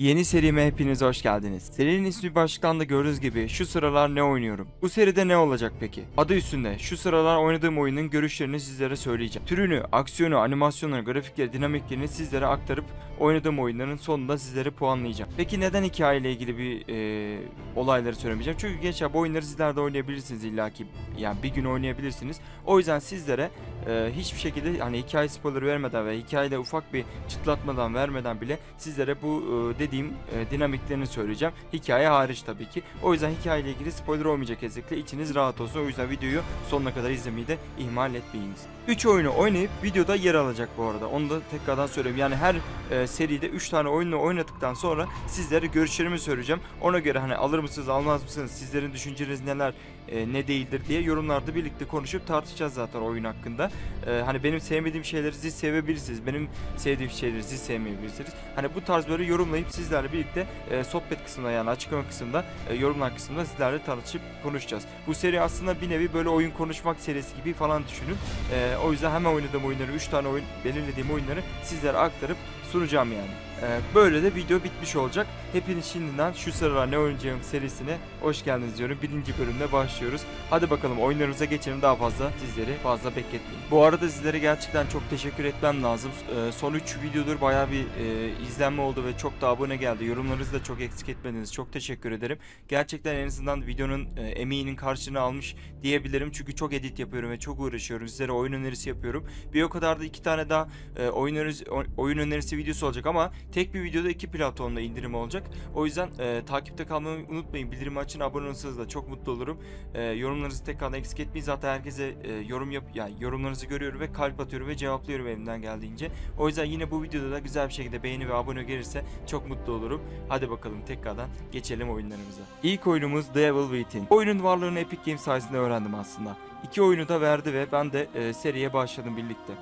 Yeni serime hepiniz hoş geldiniz. Serinin ismi başlıktan da gördüğünüz gibi şu sıralar ne oynuyorum? Bu seride ne olacak peki? Adı üstünde şu sıralar oynadığım oyunun görüşlerini sizlere söyleyeceğim. Türünü, aksiyonu, animasyonları, grafikleri, dinamiklerini sizlere aktarıp oynadığım oyunların sonunda sizlere puanlayacağım. Peki neden hikayeyle ilgili bir e, olayları söylemeyeceğim? Çünkü gençler bu oyunları sizler de oynayabilirsiniz illaki. Yani bir gün oynayabilirsiniz. O yüzden sizlere e, hiçbir şekilde hani hikaye spoiler vermeden ve hikayede ufak bir çıtlatmadan vermeden bile sizlere bu e, dediğim e, dinamiklerini söyleyeceğim. Hikaye hariç tabii ki. O yüzden hikayeyle ilgili spoiler olmayacak kesinlikle. İçiniz rahat olsun. O yüzden videoyu sonuna kadar izlemeyi de ihmal etmeyiniz. 3 oyunu oynayıp videoda yer alacak bu arada. Onu da tekrardan söyleyeyim. Yani her e, seride 3 tane oyunu oynadıktan sonra sizlere görüşlerimi söyleyeceğim. Ona göre hani alır mısınız almaz mısınız sizlerin düşünceleriniz neler e, ne değildir diye yorumlarda birlikte konuşup tartışacağız zaten oyun hakkında. E, hani benim sevmediğim şeyleri siz sevebilirsiniz. Benim sevdiğim şeyleri siz sevmeyebilirsiniz. Hani bu tarz böyle yorumlayıp sizlerle birlikte e, sohbet kısmında yani açıklama kısmında e, yorumlar kısmında sizlerle tanışıp konuşacağız. Bu seri aslında bir nevi böyle oyun konuşmak serisi gibi falan düşünün. E, o yüzden hemen oynadığım oyunları 3 tane oyun belirlediğim oyunları sizlere aktarıp sunacağım yani. Ee, böyle de video bitmiş olacak. Hepiniz şimdiden şu sıralar ne oynayacağım serisine hoş geldiniz diyorum. Birinci bölümde başlıyoruz. Hadi bakalım oyunlarımıza geçelim daha fazla sizleri fazla bekletmeyin. Bu arada sizlere gerçekten çok teşekkür etmem lazım. Ee, son 3 videodur bayağı bir e, izlenme oldu ve çok da abone geldi. Yorumlarınızı da çok eksik etmediniz. Çok teşekkür ederim. Gerçekten en azından videonun e, emeğinin karşılığını almış diyebilirim. Çünkü çok edit yapıyorum ve çok uğraşıyorum. Sizlere oyun önerisi yapıyorum. Bir o kadar da iki tane daha e, oyun, önerisi, oyun önerisi videosu olacak ama tek bir videoda iki platformda indirim olacak. O yüzden e, takipte kalmayı unutmayın. Bildirimi açın, abone olursanız da çok mutlu olurum. E, yorumlarınızı tekrardan eksik etmeyin. Zaten herkese e, yorum yap yani yorumlarınızı görüyorum ve kalp atıyorum ve cevaplıyorum elimden geldiğince. O yüzden yine bu videoda da güzel bir şekilde beğeni ve abone gelirse çok mutlu olurum. Hadi bakalım tekrardan geçelim oyunlarımıza. İlk oyunumuz The Evil Within. Oyunun varlığını Epic Games sayesinde öğrendim aslında. İki oyunu da verdi ve ben de e, seriye başladım birlikte.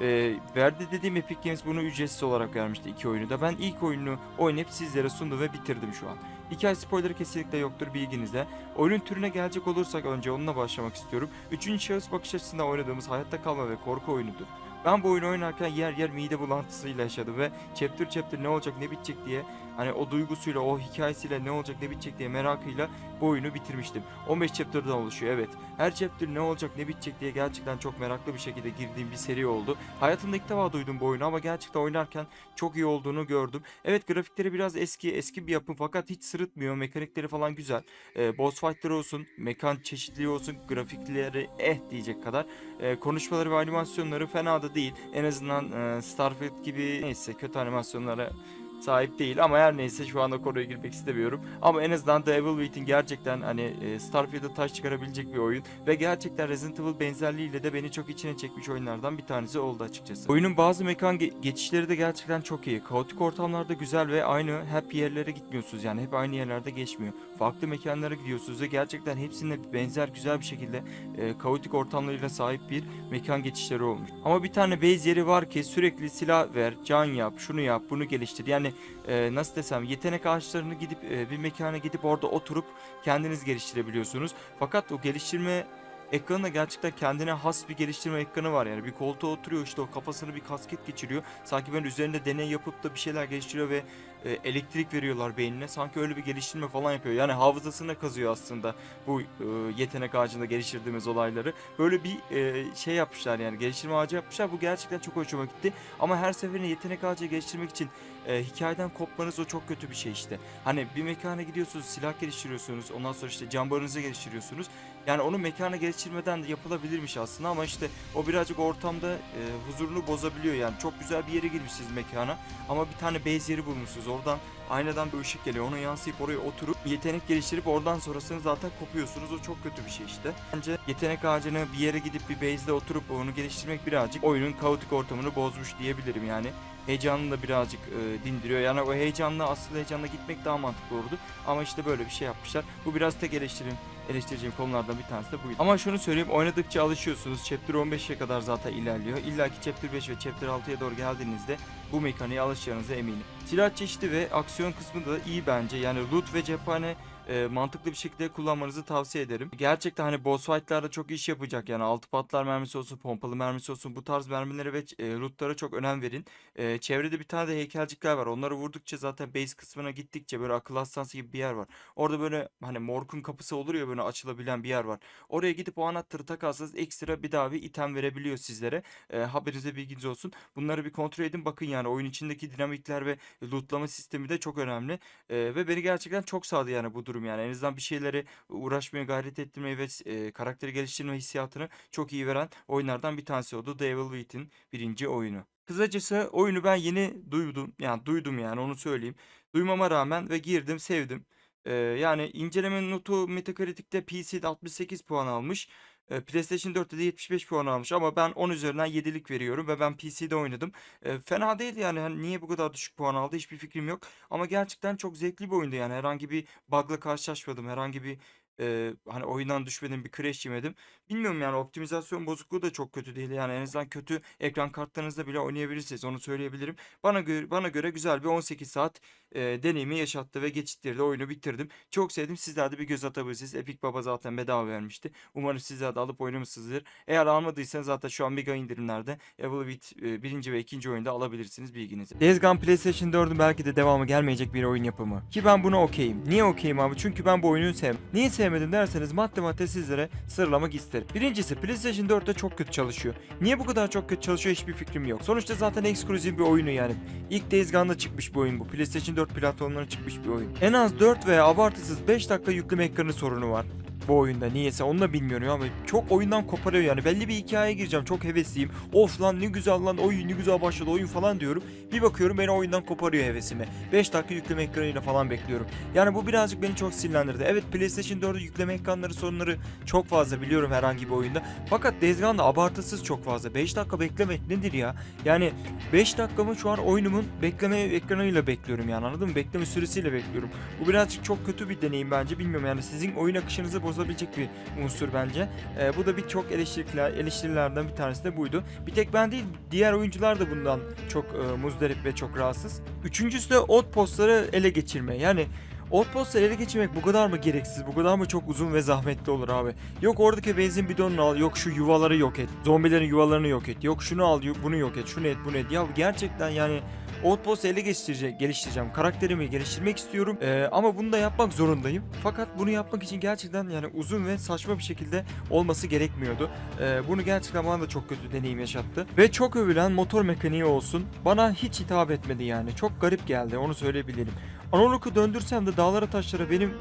E, verdi dediğim Epic Games bunu ücretsiz olarak vermişti iki oyunu da. Ben ilk oyunu oynayıp sizlere sundu ve bitirdim şu an. Hikaye spoilerı kesinlikle yoktur bilginizde. Oyunun türüne gelecek olursak önce onunla başlamak istiyorum. Üçüncü şahıs bakış açısında oynadığımız hayatta kalma ve korku oyunudur. Ben bu oyunu oynarken yer yer mide bulantısıyla yaşadım ve chapter chapter ne olacak ne bitecek diye hani o duygusuyla o hikayesiyle ne olacak ne bitecek diye merakıyla bu oyunu bitirmiştim. 15 chapter'dan oluşuyor evet. Her chapter ne olacak ne bitecek diye gerçekten çok meraklı bir şekilde girdiğim bir seri oldu. Hayatımda ilk defa duydum bu oyunu ama gerçekten oynarken çok iyi olduğunu gördüm. Evet grafikleri biraz eski eski bir yapım fakat hiç sırıtmıyor. Mekanikleri falan güzel. Ee, boss fight'ları olsun, mekan çeşitliliği olsun, grafikleri eh diyecek kadar. Ee, konuşmaları ve animasyonları fena da değil. En azından e, Starfield gibi neyse kötü animasyonlara sahip değil ama her neyse şu anda konuya girmek istemiyorum. Ama en azından The Evil Within gerçekten hani e, Starfield'a taş çıkarabilecek bir oyun ve gerçekten Resident Evil benzerliğiyle de beni çok içine çekmiş oyunlardan bir tanesi oldu açıkçası. Oyunun bazı mekan ge- geçişleri de gerçekten çok iyi. Kaotik ortamlarda güzel ve aynı hep yerlere gitmiyorsunuz yani hep aynı yerlerde geçmiyor. Farklı mekanlara gidiyorsunuz ve gerçekten hepsinde benzer güzel bir şekilde e, kaotik ortamlarıyla sahip bir mekan geçişleri olmuş. Ama bir tane base yeri var ki sürekli silah ver, can yap, şunu yap, bunu geliştir. Yani e, nasıl desem yetenek ağaçlarını gidip e, bir mekana gidip orada oturup kendiniz geliştirebiliyorsunuz. Fakat o geliştirme ekranı da gerçekten kendine has bir geliştirme ekranı var. Yani bir koltuğa oturuyor işte o kafasını bir kasket geçiriyor. Sanki ben üzerinde deney yapıp da bir şeyler geliştiriyor ve e, elektrik veriyorlar beynine. Sanki öyle bir geliştirme falan yapıyor. Yani hafızasına kazıyor aslında bu e, yetenek ağacında geliştirdiğimiz olayları. Böyle bir e, şey yapmışlar yani geliştirme ağacı yapmışlar. Bu gerçekten çok hoşuma gitti. Ama her seferinde yetenek ağacı geliştirmek için e, hikayeden kopmanız o çok kötü bir şey işte. Hani bir mekana gidiyorsunuz, silah geliştiriyorsunuz, ondan sonra işte cambarınızı geliştiriyorsunuz. Yani onu mekana geliştirmeden de yapılabilirmiş aslında ama işte o birazcık ortamda e, huzurunu bozabiliyor yani. Çok güzel bir yere girmişsiniz mekana ama bir tane base yeri bulmuşsunuz. Oradan aynadan bir ışık geliyor. Ona yansıyıp oraya oturup yetenek geliştirip oradan sonrasını zaten kopuyorsunuz. O çok kötü bir şey işte. Bence yetenek ağacını bir yere gidip bir base'de oturup onu geliştirmek birazcık oyunun kaotik ortamını bozmuş diyebilirim yani heyecanını da birazcık e, dindiriyor. Yani o heyecanla asıl heyecanla gitmek daha mantıklı olurdu. Ama işte böyle bir şey yapmışlar. Bu biraz tek eleştirim eleştireceğim konulardan bir tanesi de buydu. Ama şunu söyleyeyim oynadıkça alışıyorsunuz. Chapter 15'e kadar zaten ilerliyor. İlla ki Chapter 5 ve Chapter 6'ya doğru geldiğinizde bu mekaniğe alışacağınıza eminim. Silah çeşidi ve aksiyon kısmı da iyi bence. Yani loot ve cephane e, mantıklı bir şekilde kullanmanızı tavsiye ederim. Gerçekten hani boss fight'larda çok iş yapacak. Yani altı patlar mermisi olsun, pompalı mermisi olsun bu tarz mermilere ve e, loot'lara çok önem verin. E, çevrede bir tane de heykelcikler var. Onları vurdukça zaten base kısmına gittikçe böyle akıl hastanesi gibi bir yer var. Orada böyle hani morkun kapısı olur ya böyle açılabilen bir yer var. Oraya gidip o anahtarı takarsanız ekstra bir daha bir item verebiliyor sizlere. E, haberinize bilginiz olsun. Bunları bir kontrol edin. Bakın yani oyun içindeki dinamikler ve lootlama sistemi de çok önemli. E, ve beni gerçekten çok sağladı yani bu durum yani. En azından bir şeyleri uğraşmaya gayret ettirmeyi ve e, karakteri geliştirme hissiyatını çok iyi veren oyunlardan bir tanesi oldu. The Evil Within birinci oyunu. Kısacası oyunu ben yeni duydum. Yani duydum yani onu söyleyeyim. Duymama rağmen ve girdim sevdim. Ee, yani inceleme notu Metacritic'te PC'de 68 puan almış. Ee, PlayStation 4'te de 75 puan almış ama ben 10 üzerinden 7'lik veriyorum ve ben PC'de oynadım. Ee, fena değil yani hani niye bu kadar düşük puan aldı hiçbir fikrim yok. Ama gerçekten çok zevkli bir oyundu yani herhangi bir bug'la karşılaşmadım. Herhangi bir e, hani oyundan düşmedim bir crash yemedim. Bilmiyorum yani optimizasyon bozukluğu da çok kötü değil. Yani en azından kötü ekran kartlarınızda bile oynayabilirsiniz. Onu söyleyebilirim. Bana göre bana göre güzel bir 18 saat e, deneyimi yaşattı ve geçittirdi. Oyunu bitirdim. Çok sevdim. Sizler de bir göz atabilirsiniz. Epic Baba zaten bedava vermişti. Umarım sizler de alıp oynamışsınızdır. Eğer almadıysanız zaten şu an mega indirimlerde Evil Wit e, birinci ve ikinci oyunda alabilirsiniz bilginize. Days Gone PlayStation 4'ün belki de devamı gelmeyecek bir oyun yapımı. Ki ben buna okeyim. Niye okeyim abi? Çünkü ben bu oyunu sevmem. Niye sevmedim derseniz madde madde sizlere sıralamak isterim. Birincisi PlayStation 4'te çok kötü çalışıyor. Niye bu kadar çok kötü çalışıyor hiçbir fikrim yok. Sonuçta zaten eksklusif bir oyunu yani. İlk Days Gone'da çıkmış bir oyun bu. PlayStation 4 platformlarına çıkmış bir oyun. En az 4 veya abartısız 5 dakika yükleme ekranı sorunu var bu oyunda niyeyse onu da bilmiyorum ama çok oyundan koparıyor yani. Belli bir hikayeye gireceğim çok hevesliyim. Of lan ne güzel lan oyun ne güzel başladı oyun falan diyorum. Bir bakıyorum beni oyundan koparıyor hevesimi. 5 dakika yükleme ekranıyla falan bekliyorum. Yani bu birazcık beni çok sinirlendirdi. Evet PlayStation 4'ü yükleme ekranları sorunları çok fazla biliyorum herhangi bir oyunda. Fakat Days Gone'da abartısız çok fazla. 5 dakika beklemek nedir ya? Yani 5 dakikamı şu an oyunumun bekleme ekranıyla bekliyorum yani anladın mı? Bekleme süresiyle bekliyorum. Bu birazcık çok kötü bir deneyim bence. Bilmiyorum yani sizin oyun akışınızı bozabilecek bir unsur bence. Ee, bu da birçok eleştiriler, eleştirilerden bir tanesi de buydu. Bir tek ben değil diğer oyuncular da bundan çok e, muzdarip ve çok rahatsız. Üçüncüsü de outpostları ele geçirme. Yani Outpost'ları ele geçirmek bu kadar mı gereksiz, bu kadar mı çok uzun ve zahmetli olur abi? Yok oradaki benzin bidonunu al, yok şu yuvaları yok et, zombilerin yuvalarını yok et, yok şunu al, bunu yok et, şunu et, bunu et. Ya gerçekten yani Outpost'u ele geçirecek, geliştireceğim. Karakterimi geliştirmek istiyorum. Ee, ama bunu da yapmak zorundayım. Fakat bunu yapmak için gerçekten yani uzun ve saçma bir şekilde olması gerekmiyordu. Ee, bunu gerçekten bana da çok kötü deneyim yaşattı. Ve çok övülen motor mekaniği olsun. Bana hiç hitap etmedi yani. Çok garip geldi onu söyleyebilirim. Analog'u döndürsem de dağlara taşlara benim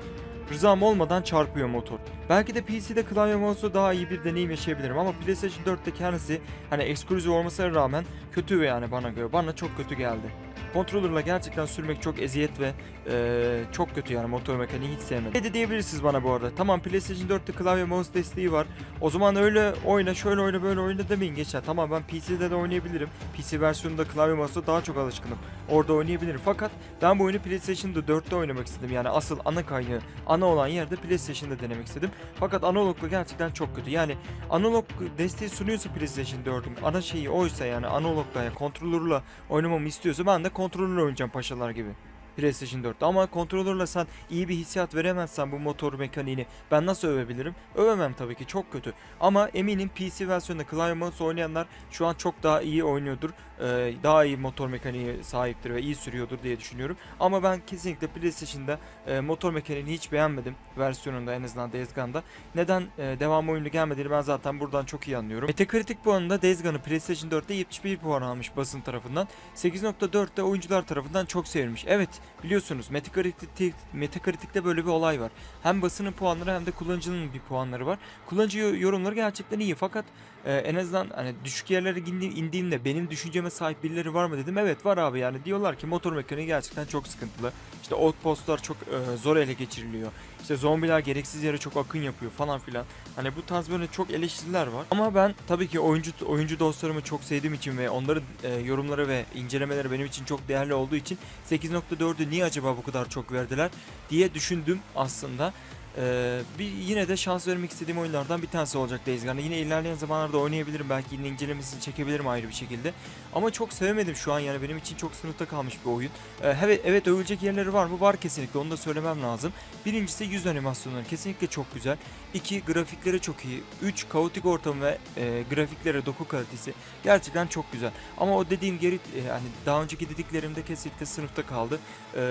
rızam olmadan çarpıyor motor. Belki de PC'de klavye mouse'u daha iyi bir deneyim yaşayabilirim ama PlayStation 4'te kendisi hani eksklusif olmasına rağmen kötü yani bana göre. Bana çok kötü geldi. Controller'la gerçekten sürmek çok eziyet ve eee, çok kötü yani motor mekaniği hiç sevmedim. Ne de diyebilirsiniz bana bu arada. Tamam PlayStation 4'te klavye mouse desteği var. O zaman öyle oyna, şöyle oyna, böyle oyna demeyin geçer. Tamam ben PC'de de oynayabilirim. PC versiyonunda klavye mouse'a daha çok alışkınım. Orada oynayabilirim. Fakat ben bu oyunu PlayStation'da 4'te oynamak istedim. Yani asıl ana kaynağı, ana olan yerde PlayStation'da denemek istedim. Fakat analogla gerçekten çok kötü. Yani analog desteği sunuyorsa PlayStation 4'ün ana şeyi oysa yani analogla yani kontrolörle oynamamı istiyorsa ben de kontrolörle oynayacağım paşalar gibi. PlayStation 4'te ama kontrolörle sen iyi bir hissiyat veremezsen bu motor mekaniğini ben nasıl övebilirim? Övemem tabii ki çok kötü. Ama eminim PC versiyonunda mouse oynayanlar şu an çok daha iyi oynuyordur. Ee, daha iyi motor mekaniği sahiptir ve iyi sürüyordur diye düşünüyorum. Ama ben kesinlikle PlayStation'da e, motor mekaniğini hiç beğenmedim versiyonunda en azından Days Gone'da. Neden e, devam oyunu gelmediğini ben zaten buradan çok iyi anlıyorum. Metacritic puanında Days Gone'ı PlayStation 4'te 71 puan almış basın tarafından. 8.4'te oyuncular tarafından çok sevilmiş. Evet biliyorsunuz Metacritic, Metacritic'te böyle bir olay var. Hem basının puanları hem de kullanıcının bir puanları var. Kullanıcı yorumları gerçekten iyi fakat e, en azından hani düşük yerlere indi- indiğimde benim düşünceme sahip birileri var mı dedim. Evet var abi yani diyorlar ki motor mekaniği gerçekten çok sıkıntılı. İşte outpostlar çok e, zor ele geçiriliyor. İşte zombiler gereksiz yere çok akın yapıyor falan filan. Hani bu tarz böyle çok eleştiriler var. Ama ben tabii ki oyuncu oyuncu dostlarımı çok sevdiğim için ve onların e, yorumları ve incelemeleri benim için çok değerli olduğu için 8.4'ü niye acaba bu kadar çok verdiler diye düşündüm aslında. Ee, bir yine de şans vermek istediğim oyunlardan bir tanesi olacak Days Gone. Yine ilerleyen zamanlarda oynayabilirim. Belki yine incelemesini çekebilirim ayrı bir şekilde. Ama çok sevemedim şu an yani benim için çok sınıfta kalmış bir oyun. Ee, evet, evet övülecek yerleri var mı? Var kesinlikle onu da söylemem lazım. Birincisi yüz animasyonları kesinlikle çok güzel. İki grafikleri çok iyi. Üç kaotik ortam ve e, grafiklere doku kalitesi gerçekten çok güzel. Ama o dediğim geri e, yani daha önceki dediklerimde kesinlikle sınıfta kaldı. Ee,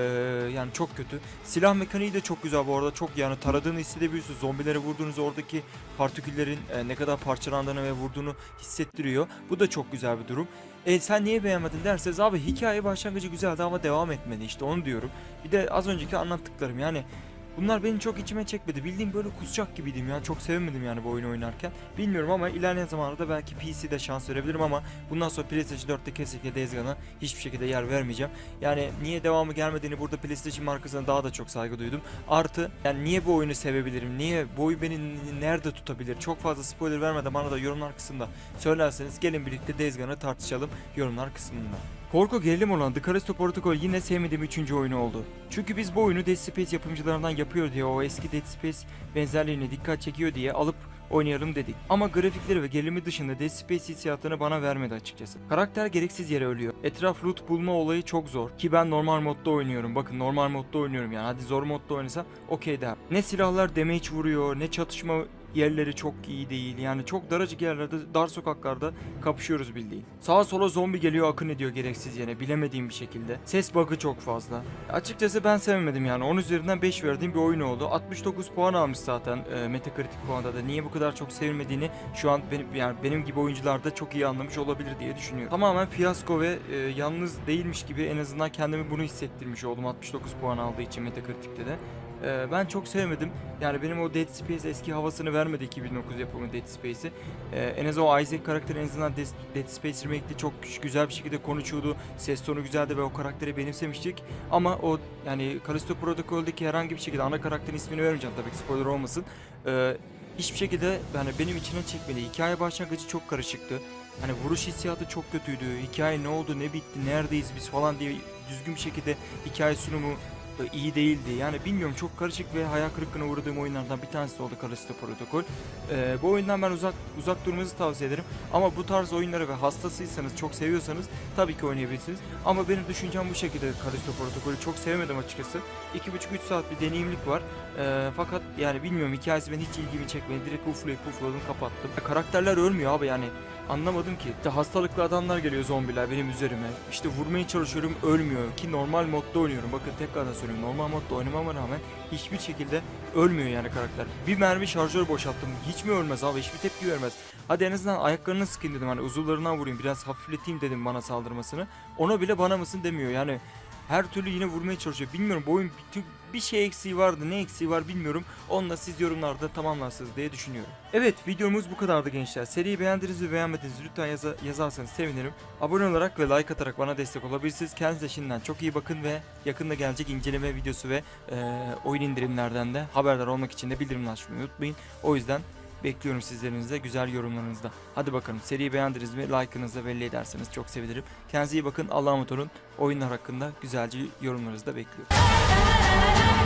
yani çok kötü. Silah mekaniği de çok güzel bu arada. Çok yani taradığını hissedebiliyorsun. Zombilere vurduğunuz oradaki partiküllerin e, ne kadar parçalandığını ve vurduğunu hissettiriyor. Bu da çok güzel bir durum. E sen niye beğenmedin derseniz abi hikaye başlangıcı güzeldi ama devam etmedi işte onu diyorum. Bir de az önceki anlattıklarım yani bunlar benim çok içime çekmedi. Bildiğim böyle kusacak gibiydim ya. Çok sevemedim yani bu oyunu oynarken. Bilmiyorum ama ilerleyen zamanlarda belki PC'de şans verebilirim ama bundan sonra PlayStation 4'te kesinlikle Days Gone'a hiçbir şekilde yer vermeyeceğim. Yani niye devamı gelmediğini burada PlayStation markasına daha da çok saygı duydum. Artı yani niye bu oyunu sevebilirim? Niye bu oyun beni nerede tutabilir? Çok fazla spoiler vermeden bana da yorumlar kısmında söylerseniz gelin birlikte Days Gone'ı tartışalım yorumlar kısmında. Korku gerilim olan The Callisto Protocol yine sevmediğim üçüncü oyunu oldu. Çünkü biz bu oyunu Dead Space yapımcılarından yapıyor diye o eski Dead Space benzerliğine dikkat çekiyor diye alıp oynayalım dedik. Ama grafikleri ve gerilimi dışında Dead Space hissiyatını bana vermedi açıkçası. Karakter gereksiz yere ölüyor. Etraf loot bulma olayı çok zor. Ki ben normal modda oynuyorum. Bakın normal modda oynuyorum yani. Hadi zor modda oynasam okey der. Ne silahlar damage vuruyor ne çatışma yerleri çok iyi değil. Yani çok daracık yerlerde, dar sokaklarda kapışıyoruz bildiğin. Sağa sola zombi geliyor akın ediyor gereksiz yere bilemediğim bir şekilde. Ses bug'ı çok fazla. Açıkçası ben sevmedim yani. 10 üzerinden 5 verdiğim bir oyun oldu. 69 puan almış zaten e, Metacritic puanda da. Niye bu kadar çok sevilmediğini şu an benim yani benim gibi oyuncular da çok iyi anlamış olabilir diye düşünüyorum. Tamamen fiyasko ve e, yalnız değilmiş gibi en azından kendimi bunu hissettirmiş oldum 69 puan aldığı için Metacritic'te de. Ee, ben çok sevmedim. Yani benim o Dead Space eski havasını vermedi 2009 yapımı Dead Space'i. Ee, en az o Isaac karakteri en azından Dead, Dead Space Remake'de çok güzel bir şekilde konuşuyordu. Ses tonu güzeldi ve o karakteri benimsemiştik. Ama o yani Callisto Protocol'deki herhangi bir şekilde ana karakterin ismini vermeyeceğim tabii ki spoiler olmasın. Ee, hiçbir şekilde yani benim içine çekmedi. Hikaye başlangıcı çok karışıktı. Hani vuruş hissiyatı çok kötüydü. Hikaye ne oldu, ne bitti, neredeyiz biz falan diye düzgün bir şekilde hikaye sunumu iyi değildi. Yani bilmiyorum çok karışık ve hayal kırıklığına uğradığım oyunlardan bir tanesi oldu Callisto Protocol. Ee, bu oyundan ben uzak uzak durmanızı tavsiye ederim. Ama bu tarz oyunları ve hastasıysanız, çok seviyorsanız tabii ki oynayabilirsiniz. Ama benim düşüncem bu şekilde Callisto Protocol'ü çok sevemedim açıkçası. 2,5-3 saat bir deneyimlik var. Ee, fakat yani bilmiyorum hikayesi ben hiç ilgimi çekmedi. Direkt uflayıp ufladım kapattım. Karakterler ölmüyor abi yani. Anlamadım ki. İşte hastalıklı adamlar geliyor zombiler benim üzerime. İşte vurmaya çalışıyorum ölmüyor ki normal modda oynuyorum. Bakın tekrardan söylüyorum normal modda oynamama rağmen hiçbir şekilde ölmüyor yani karakter. Bir mermi şarjör boşalttım. Hiç mi ölmez abi? Hiçbir tepki vermez. Hadi en azından ayaklarını sıkayım dedim hani uzuvlarından vurayım biraz hafifleteyim dedim bana saldırmasını. Ona bile bana mısın demiyor yani. Her türlü yine vurmaya çalışıyor. Bilmiyorum bu oyun bir, bir şey eksiği vardı. Ne eksiği var bilmiyorum. Onu da siz yorumlarda tamamlarsınız diye düşünüyorum. Evet videomuz bu kadardı gençler. Seriyi beğendiniz ve beğenmediniz lütfen yaza- yazarsanız sevinirim. Abone olarak ve like atarak bana destek olabilirsiniz. Kendinize şimdiden çok iyi bakın ve yakında gelecek inceleme videosu ve e, oyun indirimlerden de haberdar olmak için de bildirim açmayı unutmayın. O yüzden bekliyorum sizlerinizde güzel yorumlarınızda. Hadi bakalım seriyi beğendiniz mi? Like'ınızı belli ederseniz çok sevinirim. Kendinize iyi bakın. Allah'a emanet olun. Oyunlar hakkında güzelce yorumlarınızı da bekliyorum. life.